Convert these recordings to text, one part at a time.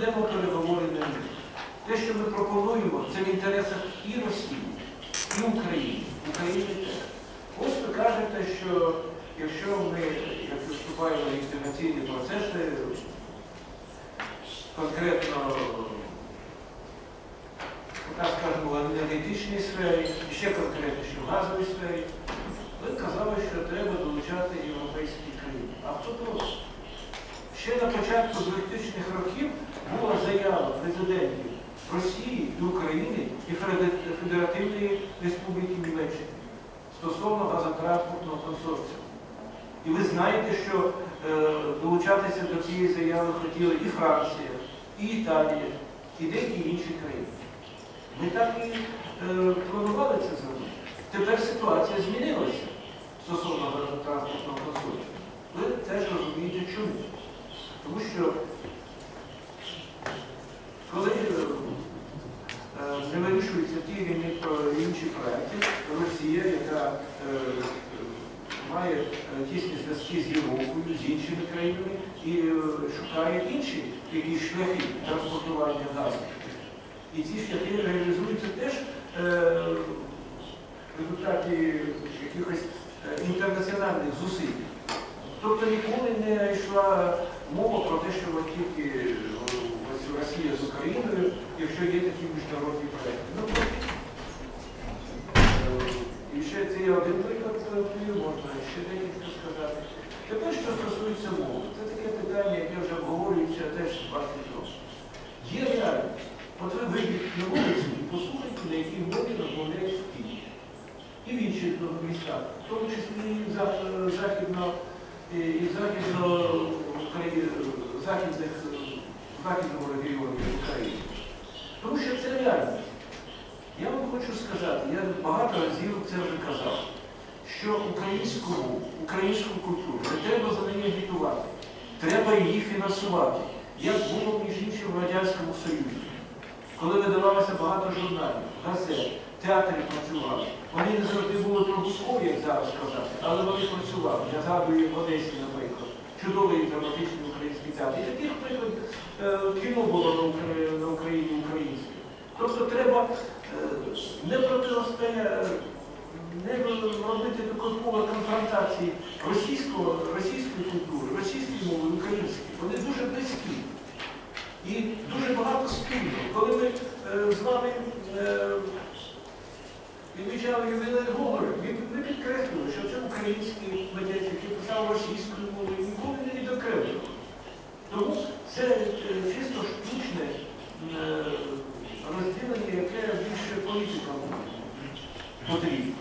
ведемо переговори на мир. Те, що ми пропонуємо, це в інтересах і Росії, і України. України теж. Ось ви кажете, що якщо ми як вступаємо в інтеграційні процеси, конкретно так скажемо, в енергетичній сфері, і ще конкретніше в газовій сфері, ви казали, що треба долучати європейські країни. А хто проти? Ще на початку 2000-х років була заява президентів Росії і України і Федеративної Республіки Німеччини стосовно газотранспортного консорціуму. І ви знаєте, що е, долучатися до цієї заяви хотіли і Франція, і Італія, і деякі інші країни. Ми так і е, планували це зробити. Тепер ситуація змінилася стосовно газотранспортного консорціуму. Ви теж розумієте чому. Тому що коли е, е, не вирішуються ті інші про- інші проекти, Росія, яка е, е, має е, тісні зв'язки з Європою, з іншими країнами і е, шукає інші якісь шляхи транспортування газу. І ці шляхи реалізуються теж е, в результаті якихось е, інтернаціональних зусиль. Тобто ніколи не йшла мова про те, що от тільки е, Росія з Україною, якщо є такі міжнародні проекти. Ну, е, і ще це є один приклад можна ще декілька сказати. Тепер, що стосується мови, це таке питання, яке вже обговорюється теж 20 років. Є реальність. От ви вийдіть на вулицю і послухайте, на якій мові розмовляють в Києві. І в інших містах, в тому числі західно, і західно західних, західному регіоні України. Тому що це реальність. Я вам хочу сказати, я багато разів це вже казав, що українську українську культуру не треба за неї агітувати, треба її фінансувати, як було, між іншим, в Радянському Союзі. Коли видавалося багато журналів, газет, театрі працювали. Вони не завжди були прибуткові, як зараз сказати, але вони працювали. Я згадую в Одесі, наприклад, чудовий драматичний український театр. І таких прикладів е, кіно було на Украї- Україні українське. Тобто треба е, не протистояти, не робити такої конфронтації російського, російської культури, російської мови, української. Вони дуже близькі. І дуже багато спільного. Коли ми е, з вами е, відмічали ювілей Гомера, він не підкреслював, що це український митець, який писав російською мовою, ніколи не відокремлював. Тому це е, чисто штучне е, розділення, яке більше політикам потрібно.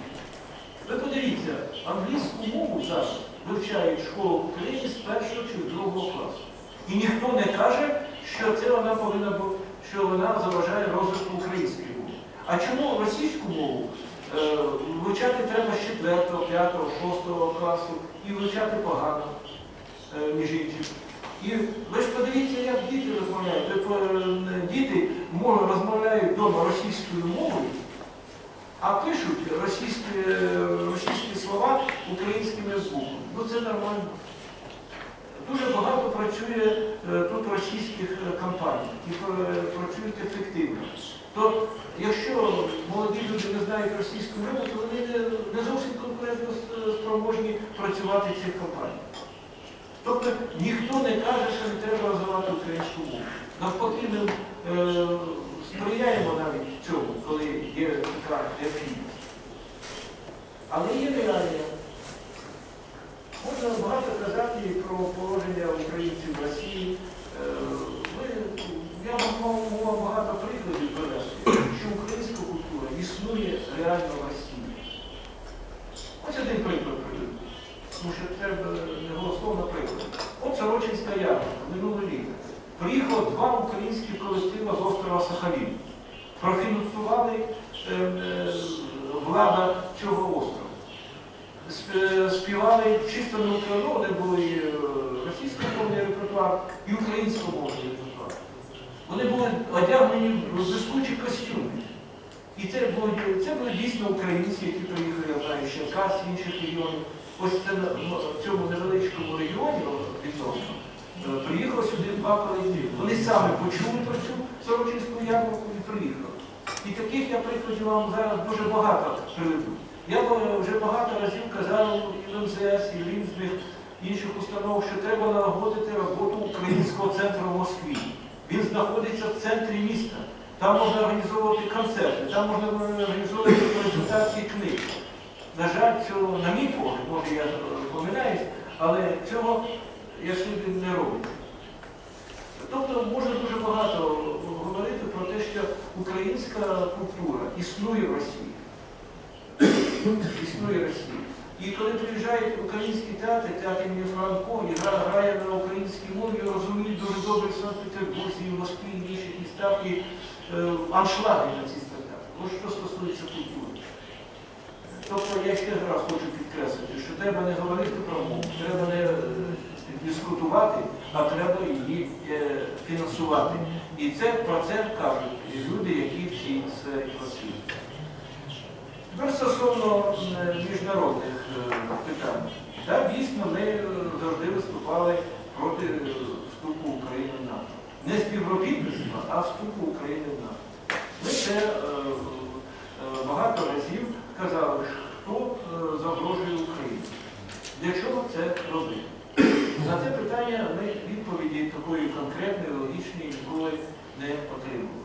Ви подивіться, англійську мову зараз вивчають школу в Україні з першого чи другого класу. І ніхто не каже, що це вона повинна що вона заважає розвитку української мови. А чому російську мову вивчати треба з 4, 5, 6 класу і вивчати погано, е, між іншим. І ви ж подивіться, як діти розмовляють. Е, Діти розмовляють вдома російською мовою, а пишуть російські, е, російські слова українськими буквами. Ну це нормально. Працює е, тут російських е, компаній і працюють ефективно. То якщо молоді люди не знають російську мову, то вони не, не зовсім конкурентно спроможні працювати в цих компаніях. Тобто ніхто не каже, що не треба розвивати українську мову. Навпаки, ми е, сприяємо навіть цьому, коли є така необхідність. Але є реалія. Багато казати про положення українців в Росії. Е, я мав багато прикладів привести, що українська культура існує реально в Росії. Ось один приклад приведу. Тому що треба не голословно приклад. От Сорочинська ярмарка, минуле літо. Приїхало два українські колективи з острова Сахалін. Профінансували е, е, влада цього острова співали чисто на Україну, де були е, російськомовний репертуар і українськомовний репертуар. Вони були одягнені в блискучі костюми. І це були, це були дійсно українці, які приїхали, я знаю, з з інших регіонів. Ось це в цьому невеличкому регіоні відносно Е, Приїхав сюди два колективи. Вони саме почули про цю Сорочинську ярмарку і приїхали. І таких я прикладів вам зараз дуже багато приведу. Я вже багато разів казав і МЗС, і різних інших установах, що треба налагодити роботу українського центру в Москві. Він знаходиться в центрі міста. Там можна організовувати концерти, там можна організовувати презентації книг. На жаль, цього, на мій погляд, може я помиляюсь, але цього я сьогодні не роблю. Тобто можна дуже багато говорити про те, що українська культура існує в Росії. Існує в Росії. І коли приїжджають українські театри, театр імені Франко, і гра- грає на українській мові, розуміють дуже добре в Санкт-Петербурзі, і в Москві, і в інших містах, і е, аншлаги на ці спектаклі. Ось що стосується культури. Тобто я ще раз хочу підкреслити, що треба не говорити про мову, треба не е, дискутувати, а треба її е, фінансувати. І це про це кажуть люди, які в цій сфері працюють. Тепер стосовно е, міжнародних е, питань. Так, дійсно, ми е, завжди виступали проти вступу України в НАТО. Не співробітництва, а вступу України в НАТО. Ми це багато разів казали, хто загрожує Україні. Для чого це робити? На це питання ми відповіді такої конкретної, логічної ніколи не отримували.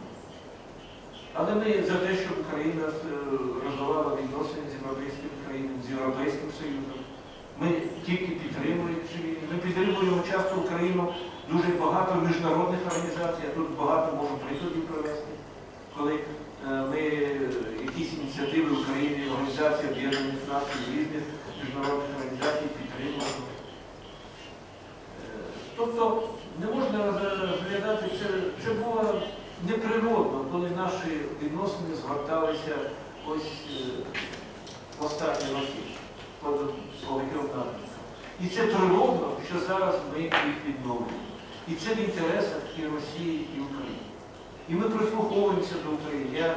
Але ми за те, щоб Україна е, розвивала відносини з європейським країнами, з Європейським Союзом. Ми тільки підтримуємо. Ми підтримуємо часто Україну дуже багато міжнародних організацій, я тут багато можу прикладів привести, коли е, ми якісь ініціативи в Україні, організації Об'єднаних Націй, різних міжнародних організацій підтримуємо. Е, Тобто не можна розглядати це, це було неприродно, коли наші відносини згорталися ось е, в останні роки по багатьом. І це природно, що зараз ми їх відновлюємо. І це в інтересах і Росії, і України. І ми прислуховуємося до України. Я,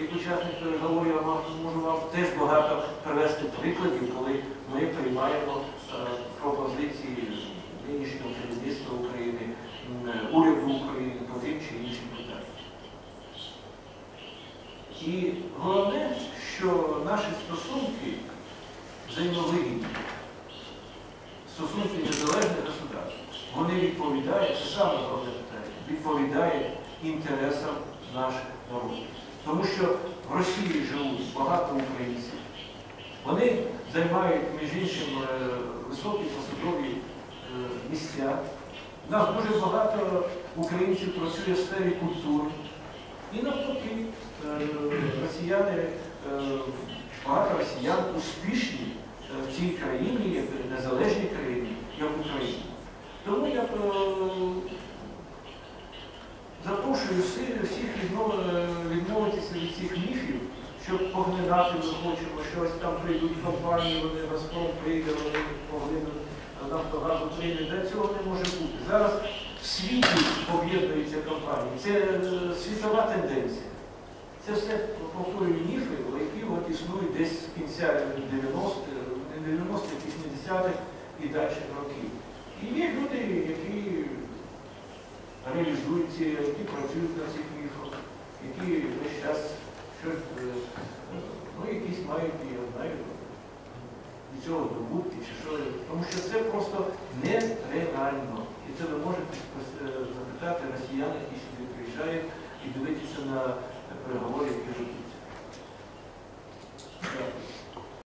як учасник переговорів, можу вам теж багато привести прикладів, коли ми приймаємо е, пропозиції нинішнього керівництва України, уряду України по тим чи іншим. І головне, що наші стосунки взаємовигідні, стосунки незалежних государств, вони відповідають, це саме головне питання, відповідають інтересам наших народів. Тому що в Росії живуть багато українців. Вони займають, між іншим, е, високі посадові е, місця. У нас дуже багато українців працює в сфері культури. І навпаки, е, росіяни, е, багато росіян успішні е, в цій країні, як незалежній країні, як Україна. Тому я запрошую всіх відмовитися від цих міфів, щоб поглинати ми хочемо, що ось там прийдуть компанії, вони Газпром прийде, вони поглинуть Нафтогаз України. Для цього не може бути. В світі об'єднуються компанії. Це е, світова тенденція. Це все повторюю міфи, які от існують десь з кінця 90-х, не 90-х, 80-х і далі років. І є люди, які реалізують ці, які працюють на цих міфах, які весь час щось, е, ну, якісь мають, цього добутки, чи що, тому що це просто нереально. І це ви можете е, запитати росіян, які сюди приїжджають, і дивитися на е, переговори, які